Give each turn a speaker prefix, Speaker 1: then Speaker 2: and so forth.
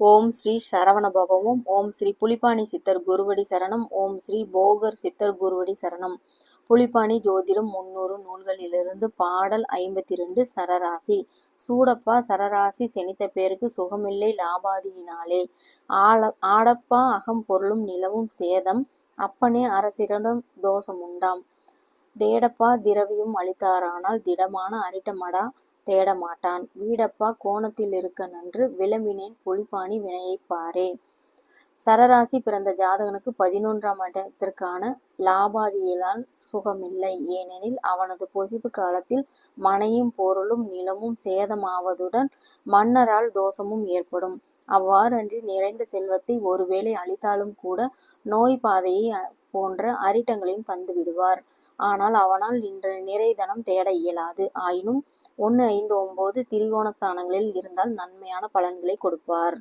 Speaker 1: ஓம் ஸ்ரீ சரவணபவமும் ஓம் ஸ்ரீ புலிப்பாணி சித்தர் குருவடி சரணம் ஓம் ஸ்ரீ போகர் சித்தர் குருவடி சரணம். புலிப்பாணி ஜோதிடம் முன்னூறு நூல்களிலிருந்து பாடல் ஐம்பத்தி ரெண்டு சரராசி. சூடப்பா சரராசி செனித்த பேருக்கு சுகமில்லை லாபாதியினாலே. ஆள ஆடப்பா அகம் பொருளும் நிலவும் சேதம் அப்பனே அரசிடம் தோஷம் உண்டாம் தேடப்பா திரவியும் அளித்தாரானால் திடமான அரிட்டமடா. தேட மாட்டான் வீடப்பா கோணத்தில் இருக்க நன்று விளம்பினேன். புலிப்பாணி வினையைப் பாரே. சரராசி பிறந்த ஜாதகனுக்கு பதினொன்றாம் இடத்திற்கான லாபாதியிலால் சுகமில்லை. ஏனெனில் அவனது பொசிப்பு காலத்தில் மனையும் பொருளும் நிலமும் சேதமாவதுடன் மன்னரால் தோஷமும் ஏற்படும். அவ்வாறன்றி நிறைந்த செல்வத்தை ஒருவேளை அளித்தாலும் கூட நோய் பாதையை போன்ற அரிட்டங்களையும் தந்து விடுவார். ஆனால் அவனால் இன்று நிறைதனம் தேட இயலாது. ஆயினும் ஒன்று ஐந்து ஒன்பது திரிகோண ஸ்தானங்களில் இருந்தால் நன்மையான பலன்களை கொடுப்பார்.